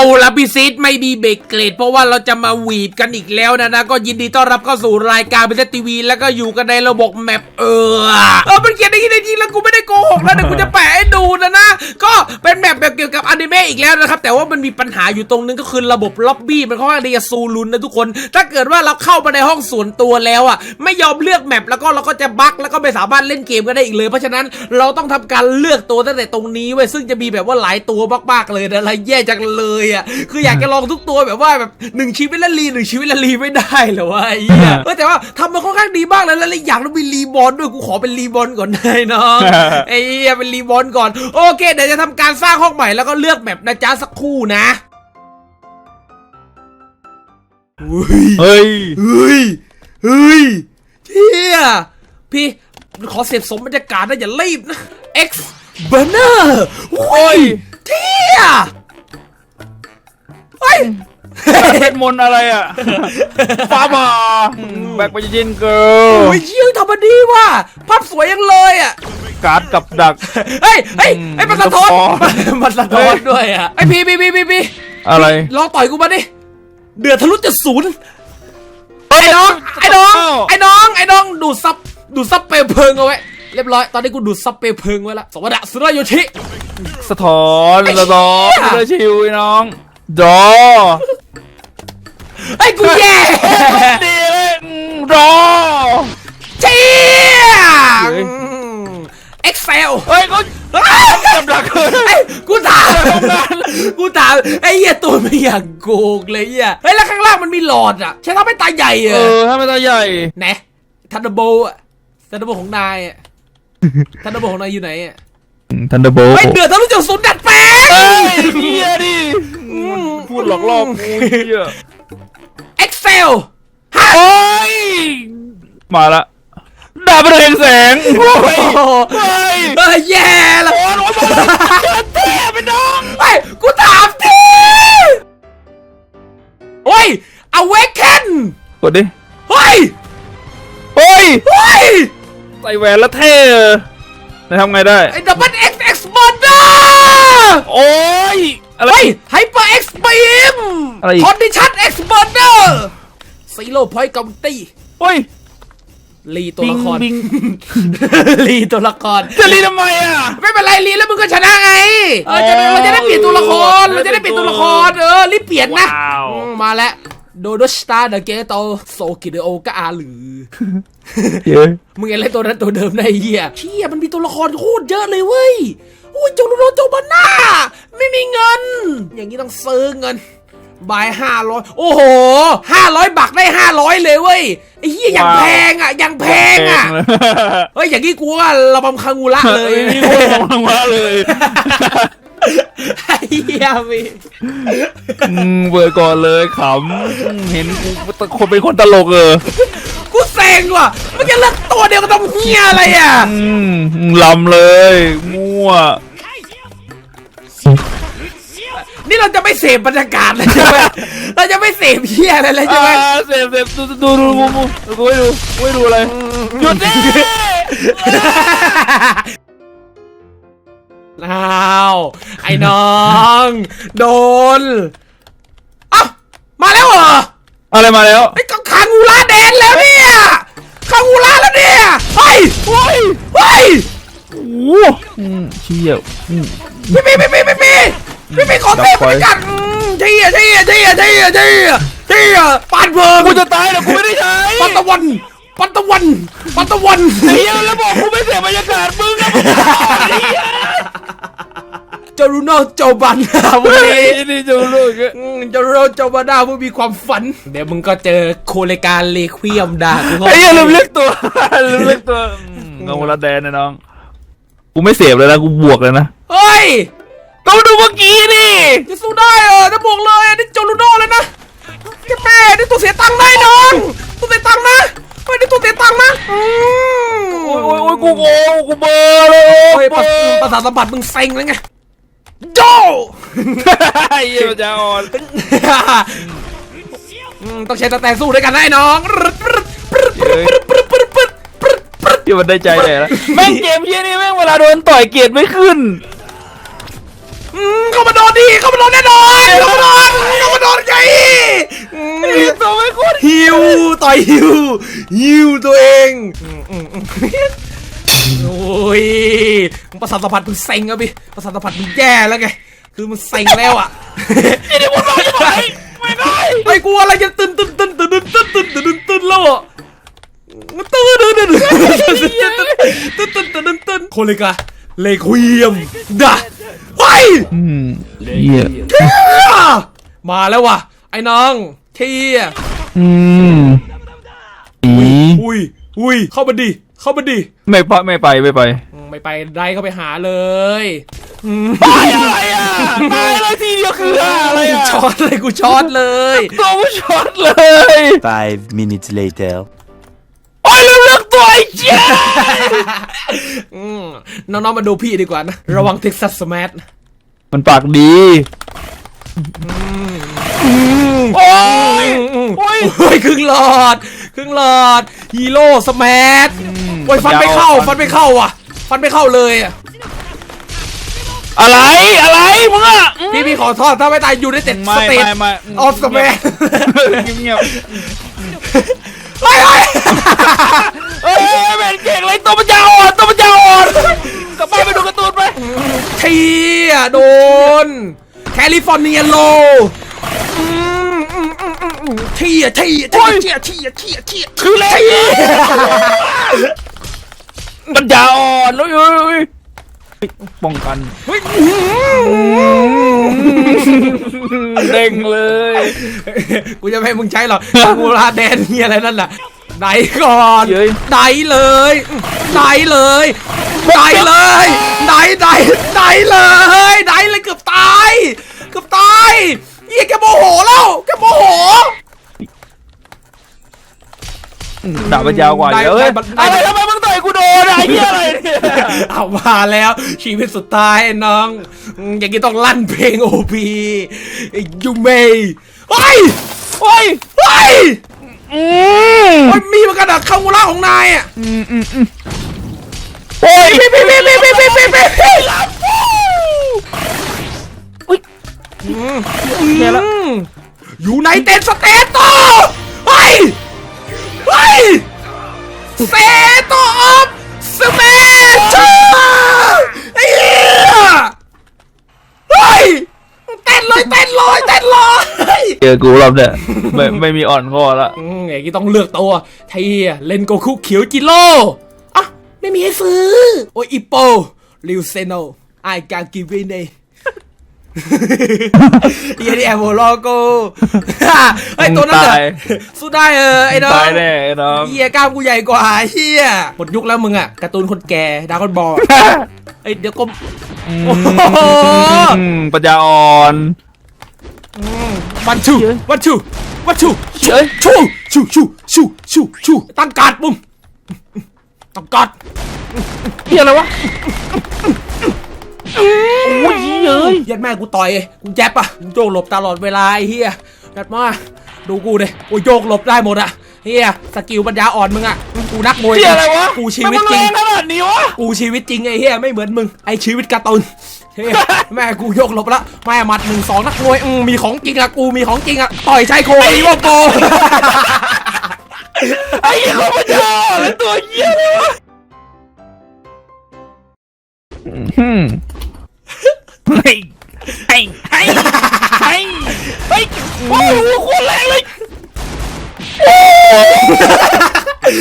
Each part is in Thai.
าละพี่ซีดไม่มีเบรกเกรด เพราะว่าเราจะมาหวีดกันอีกแล้วนะนะก็ยินดีต้อนรับเข้าสู่รายการพิเศษทีวี แล้วก็อยู่กันในระบบแมปเออเออมันเขียนอย่างนี้จริงๆแล้วกูไม่ได้โกหกแล้วเดี๋ยวกูจะแปะให้ดูนะนะ ก็เป็นแมปแบบเกี่ยวกับอนิเมะอีกแล้วนะครับ แต่ว่ามันมีปัญหาอยู่ตรงนึงก็คือระบบล็อบบี้มันค่อนข้างจะซูรุนนะทุกคน ถ้าเกิดว่าเราเข้ามาในห้องส่วนตัวแล้วอะไม่ยอมเลือกแมปแล้วก็เราก็จะบั๊กแล้วก็ไม่สามารถเล่นเกมกันได้อีกเลย เพราะฉะนั้นเราต้องทำการเลือกตัวตั้งแต่ตรงนี้เว้ซึ่งจะมีแบบว่าหลายตัวมากๆเลยนะอะไรแย่จังเลยอะคืออยากจะลองทุกตัวแบบว่าแบบหนึ่งชีวิตละลีหนึ่งชีวิตละลีไม่ได้เหรอวะไอ้เหี้ยเออแต่ว่าทำมาค่อนข้างดีมากเลยแล้วอีกอย่างต้องมีรีบอลด้วยกูขอเป็นรีบอลก่อนได้น้องไอ้เหี้ยเป็นรีบอลก่อนโอเคเดี๋ยวจะทำการสร้างห้องใหม่แล้วก็เลือกแมปนะจ๊ะสักครู่นะอุ้ยเฮ้ยเฮ้ยเฮ้ยเที่ยพี่ขอเสพสมบรรยากาศนะอย่ารีบนะ X Burner โอ้ยเที่ย เฮ้ยเป็นมนต์อะไรอะฟ้าผ่าแบกไปยินเกิลโอ้ยเชี่ยทำมาดีว่ะภาพสวยยังเลยอะการ์ดกับดัก เฮ้ยเฮ้ยอืมเฮ้ยมันสะท้อนมันสะท้อนมันสะท้อนด้วยอะไอพี่พี่พี่พี่พี่อะไรลองต่อยกูมาดิเดือดทะลุจะศูนย์ไอ้น้องไอ้น้องไอ้น้องไอ้น้องดูดซับดูดซับเปลวเพลิงเอาไว้เรียบร้อยตอนนี้กูดูดซับเปลวเพลิงไว้ละสวัสดีสุรโยชิสะท้อนไอ้สะท้อนเหี้ยเลยชิวไอ้น้อง ดอไอ้กูแย่ดีเลยอืมรอเชี่ยเฮ้ยเอ็กเซลเฮ้ยเขากับดักเลยไอ้กูถามกูถามไอ้เหี้ยตัวไม่อยากโกงเลยเหี้ยเฮ้ยแล้วข้างล่างมันมีหลอดอะใช่ทำให้ตาใหญ่เหรเอออถ้าไม่ตาใหญ่ไหนทันเดอร์โบอะทันเดอร์โบของนายอะทันเดอร์โบของนายอยู่ไหนอะทันเดอร์โบเฮ้ยเดือดทะลุจากศูนย์ดัดแปลง เฮ้ยเฮียดิพูดหลอกล่อกูเฮียเอ็กเซลโอ้ยมาละดาบเรืองแสงโอ้ยโอ้โหเฮ้ยเออแย่ละโอ้ยโอ้ยเท่ไปน้องไอ้ยกูถามทีโอ้ย awaken กดดิเฮ้ยโอ้ยเฮ้ย ใส่แหวนแล้วเท่เออแล้วทำไงได้ ไอ้ double x x b o r d e r โอ้ยอะไร เฮ้ย hyper x beam อะไรอีก condition x b o r d e r zero point county โอ้ยรีตัวละคร บิง รีตัวละคร จะรีทำไมอะ ไม่เป็นไรรีแล้วมึงก็ชนะไง เออจะได้อ๋อเราจะได้เปลี่ยนตัวละครเออเราจะได้เปลี่ยนตัวละคร เออ รีบเปลี่ยนนะว้าว อืมมาแล้วโดโดสตาร์เดอะเกโตโซกิเดโอกาอาหรือเฮ้ยมึงเห็นอะไรตัวนั้นตัวเดิมในเฮียเชี่ยมันมีตัวละครโคตรเยอะเลยเว้ยโอ้ยโจโรโนโจบาน่าไม่มีเงิน อย่างนี้ต้องซื้อเงินบายห้าร้อยโอ้โหห้าร้อยบักได้ห้าร้อยเลยเว้ยไอ้เฮียอย่างแพงอะอย่างแพงอะเฮ้ยอย่างนี้กูว่าระบำคางูละเลเลยยนี่คนมองลงมาเลยไอ้เฮียมีอืมเบิดก่อนเลยขำเห็นกูคนเป็นคนตลกเออกูเซ็งว่ะมันจะเลือกตัวเดียวก็ต้องเฮียอะไรอะอืมลำเลยมั่ว นี่เราจะไม่เสพบรรยากาศเลยใช่ไหมเราจะไม่เสพเฮียอะไรเลยใช่ไหมอ่าเสพเสพดูดูดูดูดูดูกูให้ดูกูให้ดูอะไรหยุดดิอ้าวไอ้น้อง โดนเอ้ามาแล้วเหรออะไรมาแล้วไอ้ก็คางูล่าแดนแล้วเนี่ยคางูล่าแล้วเนี่ยเฮ้ยเฮ้ยเฮ้ยโอ้โหอืมเชี่ยอืมพี่พี่พี่พี่พี่พี่พี่พี่ขอเสพบรรยากาศอืมเที่ยเที่ยเที่ยเที่ยเที่ยเที่ยปานเพลิงกูจะตายแต่กูไม่ได้ใช้ปันตะวันปันตะวันปันตะวันไอ้เหี้ยแล้วบอกกูไม่เสพบรรยากาศมึงนะมึงไอ้เหี้ยจารุโนโจบันวันนี้ไอ้นี่จะรู้อีกอืมจารุโนโจบานาผู้มีความฝัน เดี๋ยวมึงก็เจอโคเลการเลควียมด่ากูไอ้เหี้ยลืมเรียกตัวลืมเรียกตัวอืมงงละแดนนะน้อง กูไม่เสพเลยนะกูบวกเลยนะเฮ้ยก็มาดูเมื่อกี้นี่ จะสู้ได้เหรอจะบวกเลยอันนี่จารุโนเลยนะแกแม่นี่ตัวเสียตังค์ได้น้องตัวเสียตังค์นะเฮ้ยนี่ตัวเสียตังค์นะอืมโอ้ยโอ้ยโอ้ยกูโง่กูเบลอร์เลยโอ้ยเบประลอร์ประสาทสัมผัสมึงเซ็งแล้วไงโจ ไอ้เหี้ยมันจะอ่อน อืมต้องใช้ตะแตงสู้ด้วยกันนะไอ้น้อง ที่มันได้ใจแหละแม่งเกมเฮียนี่แม่งเวลาโดนต่อยเกียรติไม่ขึ้นอืมเข้าเข้ามาโดนดิเข้ามาโดนแน่นอนเข้ามาโดนเข้ามาโดนไงอืมตัวไม่โคตรฮิวต่อยฮิวฮิวตัวเองอืมอืมอืมโอ้ยมึงประสาทสัมผัสมึงเซ็งอะพี่ประสาทสัมผัสมึงแย่แล้วไงคือมันเซ็งแล้วอะไอ้เดี๋ยวมันมาจะไปไม่ได้ไอ้กูอะไรจะตื่นตื่นตื่นตื่นตื่นตื่นตื่นตื่นตื่นแล้วอะ ตื่นตื่นตื่นตื่นตื่นตื่นตื่นตื่นตื่นโคเลกาเลควียมดะเฮ้ยอืมเหี้ยเที่ยมาแล้วว่ะ ไอ้น้องเที่ยอืมอีอุ้ยอุ้ยเข้ามาดิเข้ามาดิไม่ไปไม่ไปไม่ไปอืมไม่ไปได้เข้าไปหาเลยอืมไปอะไรอะไปอะไรทีเดียวคืออะไรอะช็อตเลยกูช็อตเลยตัวไม่ช็อตเลย Five minutes later. โอ้ยเลือกตัวไอ้เจ้าอืมน้องๆมาดูพี่ดีกว่านะ ระวังเท็กซัสสแมทมันปากดีโอ้ยโอ้ยโอ้ยครึ่งหลอด ครึ่งหลอด ฮีโร่สแมัทโอ้ยฟันไม่เข้า ฟันไม่เข้าอะ ฟันไม่เข้าเลยอะอะไรอะไรมึงอะพี่พี่ขอโทษถ้าไม่ตายอยู่ในเต็ดไม่สเตทไม่ไม่ออฟสแมัทเงียบ เฮ้ยเฮ้ยๆเอ้ยแม่งเก่งเลยตัวมันยาวอ่อนตัวมันยาวอ่อนกลับบ้านไปดูการ์ตูนไปเทียโดน แคลิฟอร์เนียโลอืมอืมอืมอืมอืมเทียเทียเทียเทียเทียเทียเทียคือเล่นมันยาวอ่อนแล้ว เอ้ยป้องกันเฮ้ยเด้งเลย กูจะไม่ให้มึงใช้หรอกกูลาแดนเฮียอะไรนั่นน่ะไหนก่อนเย้ย ไหนเลยไหนเลยไหนเลยไหนไหนไหนเลยไหนเลยเกือบตายเกือบตายเฮียแกโมโหแล้วแกโมโห ดาบมันยาวกว่าได้เยอะเอ้ยได้ อะไรทำไมมึงต่อย กูโดนอะไอ้เหี้ยอะไรเนี่ยเอามาแล้ว ชีวิตสุดท้ายน้องอืมอย่างนี้ต้องลั่นเพลงโอพียูเมย์เฮ้ยโอ้ยเฮ้ยอืมเฮ้ยมีเหมือนกันอะคามูล่าของนายอะอืมอืมอืมโอ้ยพี่พี่พี่พี่พี่พี่พี่พี่พี่อุ้ยเนี่ยละอยู่ในเต็นสเตตโตเฮ้ยเฮ้ยเซโตออ เจอกูรอบเนี่ยไม่ไม่มีอ่อนคอละอืมอย่างนี้ต้องเลือกตัวไทยเล่นโกคุเขียวจิโร่อะไม่มีให้ซื้อ โอ้ยอิปโปริวเซโนไอการกิวินเนเฮียนี่แอมโบโลโกไอยตัวนั้นเหรอสู้ได้เออไอ้น้องตายแน่ไอ้น้องเฮียกล้ามกูใหญ่กว่าเฮียหมดยุคแล้วมึงอะการ์ตูนคนแก่ดากอนบอลไอยเดี๋ยวก็โอ้โหอืมปัญญาอ่อน วันชูวันชูวันชูเอ้ยชูชูชูชูชูชูตั้งการ์ดมึงตั้งการ์ดเฮียอะไรวะโอ้ยเอ้ยยัดแม่กูต่อยกูแจ๊บอะกูโยกหลบตลอดเวลาไอ้เฮียยัดมาดูกูดิกูโยกหลบได้หมดอะเฮียสกิลปัญญาอ่อนมึงอะกูนักมวยเฮียอะไรวะกูชีวิตมันจริงแขนาดนี้วะกูชีวิตจริงไอ้เฮียไม่เหมือนมึงไอชีวิตการ์ตูน เฮ้ยแม่กูโยกหลบละแม่หมัดหนึ่งสองนักมวยอืมมีของจริงอะกูมีของจริงอะต่อยชายโครงอีโวโกไอ้เหี้ยปัญญาอ่อนแล้วตัวเฮียเลยวะอืมเฮ้ยเฮ้ยเฮ้ยเฮ้ยเฮ้ยโอ้โหโคตรแรงเลย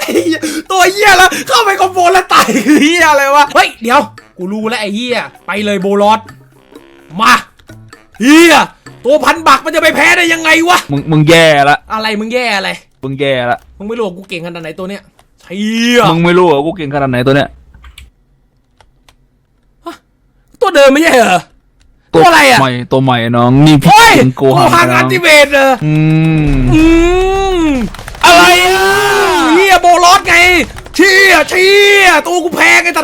ไอ้เหี้ยตัวเฮียแล้วเข้าไปคอมโบแล้วตายคือเฮียอะไรวะเฮ้ยเดี๋ยว กูรู้แล้วไอ้เฮียไปเลยโบลอสมาเฮียตัวพันบักมันจะไปแพ้ได้ยังไงวะ มึงมึงแย่ละ อะไรมึงแย่อะไร มึงแย่ละ มึงไม่รู้ว่ากูเก่งขนาดไหนตัวเนี้ยเฮียมึงไม่รู้เหรอกูเก่งขนาดไหนตัวเนี้ยตัวเดิมไม่ใช่เหรอ ตัวอะไรอะใหม่ตัวใหม่น้องนี่พี่โอ้ยเก่งโกโกหัหังงนะอันติเวตเหรออืมอืมอะไรอะเฮียโบลอสไงเชี่ยเชี่ยตัวกูแพงไงแต่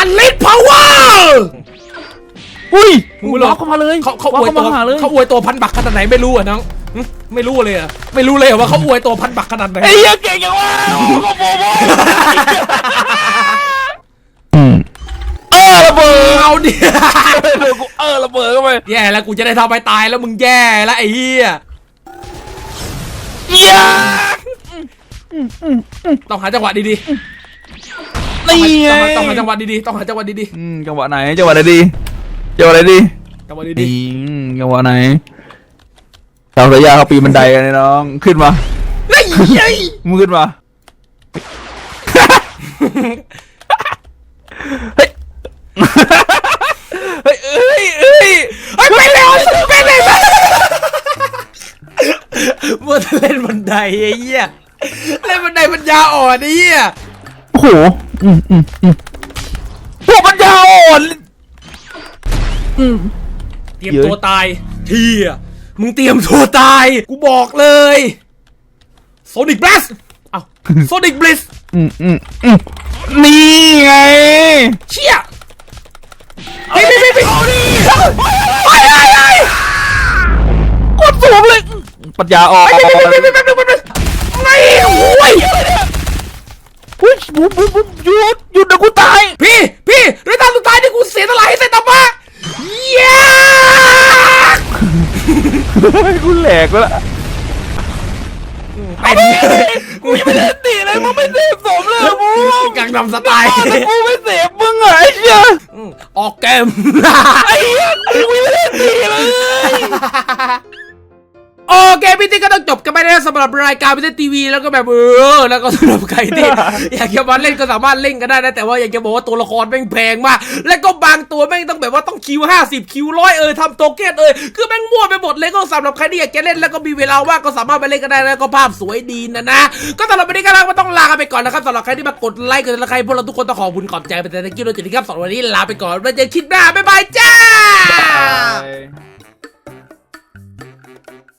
อันเล็กพาวเวอร์อุ้ยมึงไม่รู้ล็อกเข้ามาเลยเขาเขาอล็อกวยเข้าตัวมาหาเลยเขาอวยตัวพันบักขนาดไหนไม่รู้อะน้องหึไม่รู้เลยอะไม่รู้เลยเหรอว่าเขาอวยตัวพันบักขนาดไหนไอ้เหี้ยเก่งอย่างว่าโอ้โหโบโบอืมเออระเบิดเอาดิโดนกูเออระเบิดเข้าไปแย่แล้วกูจะได้ทำไปตายแล้วมึงแย่แล้วไอ้เหี้ยเหี้ยต้องหาจังหวะดี นี่ๆไงต้องหาต้องหาจังหวะดีๆต้องหาจังหวะดีอืมจังหวะไหนจังหวะไหนดีจังหวะไหนดีๆจังหวะดีอืมจังหวะไหนสาวสายยาเขาปีนบันไดกันเลยน้องขึ้นมาๆเฮ้ยเฮ้ยมึงขึ้นมาเฮ้ยเฮ้ยเฮ้ยเฮ้ยเฮ้ยไปเร็วไปเร็วมัวแต่เล่นบันไดไอ้เหี้ยเล่นบันไดปัญญาอ่อนไอ้เหี้ย โอ้โหอืมอืมอืมพวกมันยาวอ่อนอืม เตรียมตัวตายเฮียมึงเตรียมตัวตาย กูบอกเลยโซนิกบลัสเอ้าโซนิกบลิสอืมอืมอืมนี่ไงเชี่ยพี่พี่พี่พี่ไปไปไปกดสูงเลยปัญญาอ่อนไปไปไปไปไปไปไปไม่โอ้ย อุ้ยบุ๊บบุ๊บบุ๊บหยุดหยุดนะกูตาย พี่ พี่ด้วยตาสุดท้ายที่กูเสียสละให้เซตามะเย้กูแหลกไปละไปดิกูกูยังไม่ได้ตีเลยมึงไม่เสพสมเลยมึงกังนำสไตล์แต่กูไม่เสพมึงเหรอไอ้เชี่ยออกเกมไอ้เหี้ยกูยังไม่ได้ตีเลย โอเคพี่ติ๊กก็ต้องจบกันไปแล้วสำหรับรายการพิเศษทีวีแล้วก็แบบเออแล้วก็สำหรับใครที่ อยากจะมาเล่นก็สามารถเล่นกันได้นะแต่ว่าอยากจะบอกว่าตัวละครแม่งแพงมาก และก็บางตัวแม่งต้องแบบว่าต้องคิว50 คิวร้อยเออทำโตเก้นเออคือแม่งมั่วไปหมดเลยก็สำหรับใครที่อยากจะเล่นแล้วก็มีเวลาว่างก็สามารถไปเล่นกันได้แล้วก็ภาพสวยดีนะนะก็สำหรับวันนี้ก็ลาก็ต้องลากันไปก่อนนะครับสำหรับใครที่มากดไลค์กดติดตามใครพวกเราทุกคนต้องขอบคุณขอบใจไปแต่ตะกี้เราจะดีครับสำหรับวันนี้ลาไปก่อนไว้เจอกันคลิปหน้าบ๊ายบายจ้า